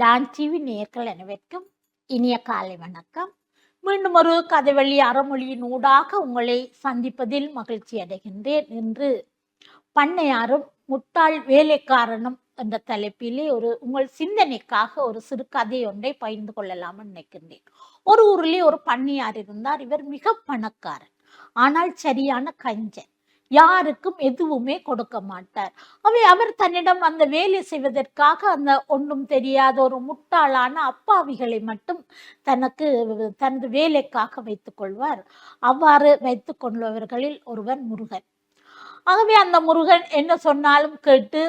Don TV நேர்கள் அனைவருக்கும் இனிய காலை வணக்கம். மீண்டும் ஒரு கதைவழி அறமொழியின் ஊடாக உங்களை சந்திப்பதில் மகிழ்ச்சி அடைகின்றேன். என்று பண்ணையாரும் முட்டாள் வேலைக்காரனும் என்ற தலைப்பிலே ஒரு உங்கள் சிந்தனைக்காக ஒரு சிறு கதை ஒன்றை பகிர்ந்து கொள்ளலாம்னு நினைக்கின்றேன். ஒரு ஊரிலே ஒரு பண்ணையார் இருந்தார். இவர் மிக பணக்காரன். ஆனால் சரியான கஞ்சன். யாருக்கும் எதுவுமே கொடுக்க மாட்டார். அவை அவர் தன்னிடம் அந்த வேலை செய்வதற்காக அந்த ஒன்றும் தெரியாத ஒரு முட்டாளான அப்பாவிகளை மட்டும் தனக்கு தனது வேலைக்காக வைத்துக் கொள்வார். அவ்வாறு வைத்துக் கொள்பவர்களில் ஒருவன் முருகன். ஆகவே அந்த முருகன் என்ன சொன்னாலும் கேட்டு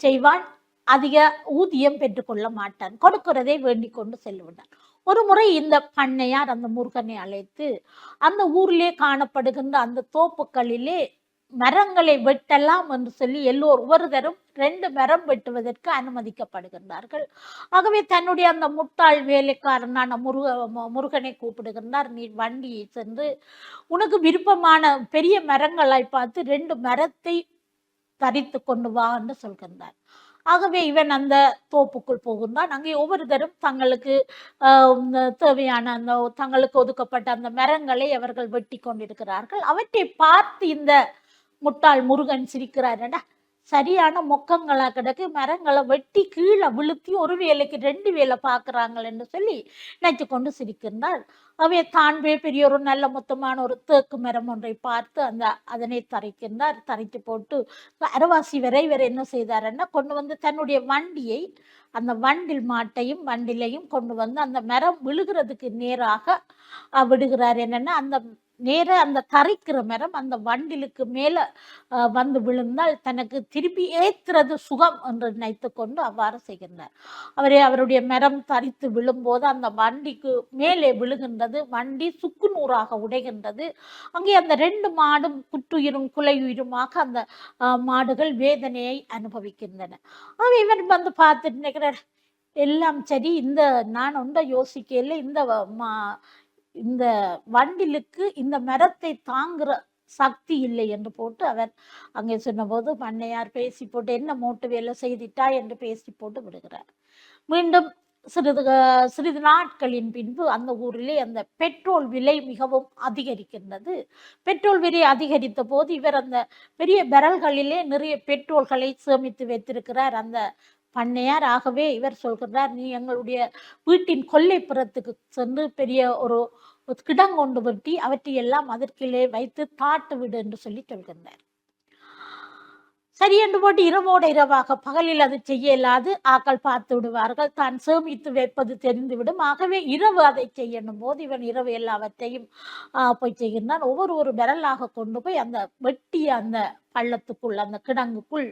செய்வான். அதிக ஊதியம் பெற்றுக்கொள்ள மாட்டான். கொடுக்கிறதை வேண்டிக் கொண்டு செல்லுவான் ஒரு முறை இந்த பண்ணையார் அந்த முருகனை அழைத்து அந்த ஊரிலே காணப்படுகின்ற அந்த தோப்புக்களிலே மரங்களை வெட்டலாம் என்று சொல்லி எல்லோர் ஒருவரும் ரெண்டு மரம் வெட்டுவதற்கு அனுமதிக்கப்படுகின்றார்கள். ஆகவே தன்னுடைய அந்த முட்டாள் வேலைக்காரனான முருக முருகனை கூப்பிடுகின்றார். நீ வண்டியை சென்று உனக்கு விருப்பமான பெரிய மரங்களை பார்த்து ரெண்டு மரத்தை தரித்து கொண்டு வா என்று சொல்கின்றார். ஆகவே இவன் அந்த தோப்புக்குள் போகின்றான். அங்கே ஒவ்வொருத்தரும் தங்களுக்கு தேவையான அந்த தங்களுக்கு ஒதுக்கப்பட்ட அந்த மரங்களை அவர்கள் வெட்டி கொண்டிருக்கிறார்கள். அவற்றை பார்த்து இந்த முட்டாள் முருகன் சிரிக்கிறாருடா சரியான மொக்கங்களா கிடக்கு? மரங்களை வெட்டி கீழே விழுத்தி ஒரு வேலைக்கு ரெண்டு வேலை பார்க்குறாங்களேன்னு சொல்லி நச்சு கொண்டு சிரிக்கின்றார் அவை தான் பெரிய ஒரு நல்ல மொத்தமான ஒரு தேக்கு மரம் ஒன்றை பார்த்து அந்த அதனை தரைக்கின்றார் தரைத்து போட்டு அரவாசி வரை இவர் என்ன செய்தாருன்னா கொண்டு வந்து தன்னுடைய வண்டியை அந்த வண்டில் மாட்டையும் வண்டிலையும் கொண்டு வந்து அந்த மரம் விழுகிறதுக்கு நேராக விடுகிறார். என்னன்னா அந்த நேர அந்த தரைக்கிற மரம் அந்த வண்டிலுக்கு மேல அஹ், வந்து விழுந்தால் தனக்கு திருப்பி ஏத்துறது சுகம் என்று நினைத்து கொண்டு அவ்வாறு செய்கின்றார் அவரே அவருடைய மரம் தரித்து விழும்போது அந்த வண்டிக்கு மேலே விழுகின்றது. வண்டி சுக்கு நூறாக உடைகின்றது. அங்கே அந்த ரெண்டு மாடும் குட்டுயிரும் குலையுயிருமாக அந்த அஹ், மாடுகள் வேதனையை அனுபவிக்கின்றன. அவன் இவன் வந்து பார்த்துட்டு நினைக்கிறார் எல்லாம் சரி இந்த நான் ஒன்றை யோசிக்கல இந்த மா இந்த வண்டிலுக்கு இந்த மரத்தை தாங்குற சக்தி இல்லை என்று போட்டு அவர் அங்கே சொன்னபோது பண்ணையார் பேசி போட்டு என்ன மூட்டு வேலை செய்திட்டா? என்று பேசி போட்டு விடுகிறார். மீண்டும் சிறிது சிறிது நாட்களின் பின்பு அந்த ஊரிலே அந்த பெட்ரோல் விலை மிகவும் அதிகரிக்கின்றது. பெட்ரோல் விலை அதிகரித்த போது இவர் அந்த பெரிய பெரல்களிலே நிறைய பெட்ரோல்களை சேமித்து வைத்திருக்கிறார். அந்த பண்ணையார். ஆகவே இவர் சொல்கிறார் நீ எங்களுடைய வீட்டின் கொல்லைப்புறத்துக்கு சென்று பெரிய ஒரு கிடங்கொண்டு வெட்டி அவற்றையெல்லாம் அதற்கிலே வைத்து தாட்டு விடு என்று சொல்லி சொல்கின்றார். சரி என்று போட்டு இரவோட இரவாக பகலில் அது செய்ய இயலாது. ஆக்கள் பார்த்து விடுவார்கள் தான் சேமித்து வைப்பது தெரிந்துவிடும். ஆகவே இரவு அதை செய்யணும். போது இவன் இரவு எல்லாவற்றையும் போய் செய்கின்றான். ஒவ்வொரு ஒரு விரலாக கொண்டு போய் அந்த வெட்டிய அந்த பள்ளத்துக்குள் அந்த கிடங்குக்குள்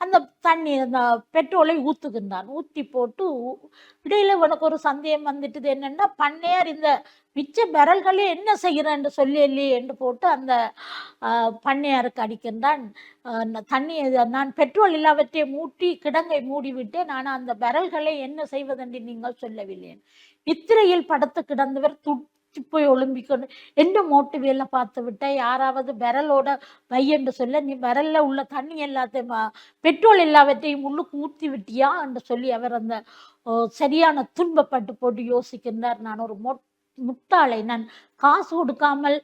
அந்த தண்ணி அந்த பெட்ரோலை ஊத்துகின்றான் ஊத்தி போட்டு ஊ- இடையில உனக்கு ஒரு சந்தேகம் வந்துட்டுது என்னன்னா பண்ணையார் இந்த மிச்ச பெரல்களே என்ன செய்கிறேன்னு சொல்லி என்று போட்டு அந்த பண்ணையாருக்கு அடிக்கின்றான். தண்ணி நான் பெட்ரோல் எல்லாவற்றையும் மூட்டி கிடங்கை மூடிவிட்டேன். ஆனால் அந்த பெரல்களை என்ன செய்வதென்று நீங்கள் சொல்லவில்லை நித்திரையில் படுத்து கிடந்தவர் துட் போய் ஒலிம்பிக்கணும் என்ன மோட்டு வேலை பார்த்து விட்டா யாராவது விரலோட வை சொல்ல நீ விரல்ல உள்ள தண்ணி எல்லாத்தையும் பெட்ரோல் எல்லாவற்றையும் உள்ளுக்கு ஊற்றி விட்டியா? என்று சொல்லி அவர் அந்த சரியான துன்பப்பட்டு போட்டு யோசிக்கின்றார். நான் ஒரு மொ முட்டாளை. நான் காசு கொடுக்காமல்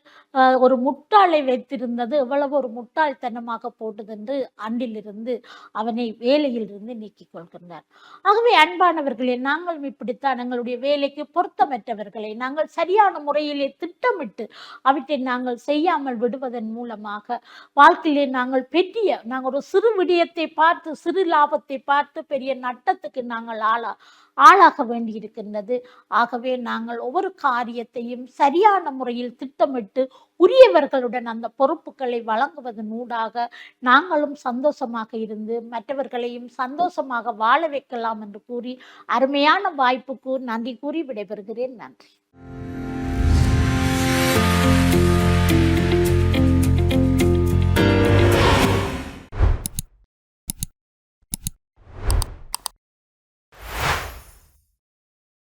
ஒரு முட்டாளை வைத்திருந்தது எவ்வளவு ஒரு முட்டாள்தனமாக போட்டதென்று அன்றிலிருந்து அவனை வேலையிலிருந்து நீக்கிக் கொள்கின்றார். ஆகவே அன்பானவர்களே நாங்கள் இப்படித்தான் எங்களுடைய வேலைக்கு பொருத்தமற்றவர்களை நாங்கள் சரியான முறையிலே திட்டமிட்டு அவற்றை நாங்கள் செய்யாமல் விடுவதன் மூலமாக வாழ்க்கையிலே நாங்கள் பெரிய நாங்கள் ஒரு சிறு விடயத்தை பார்த்து சிறு லாபத்தை பார்த்து பெரிய நட்டத்துக்கு நாங்கள் ஆளா ஆளாக வேண்டியிருக்கின்றது. ஆகவே நாங்கள் ஒவ்வொரு காரியத்தையும் சரியான சரியான முறையில் திட்டமிட்டு உரியவர்களுடன் அந்த பொறுப்புகளை வழங்குவதன் ஊடாக நாங்களும் சந்தோஷமாக இருந்து மற்றவர்களையும் சந்தோஷமாக வாழ வைக்கலாம் என்று கூறி அருமையான வாய்ப்புக்கு நன்றி கூறி விடைபெறுகிறேன். நன்றி.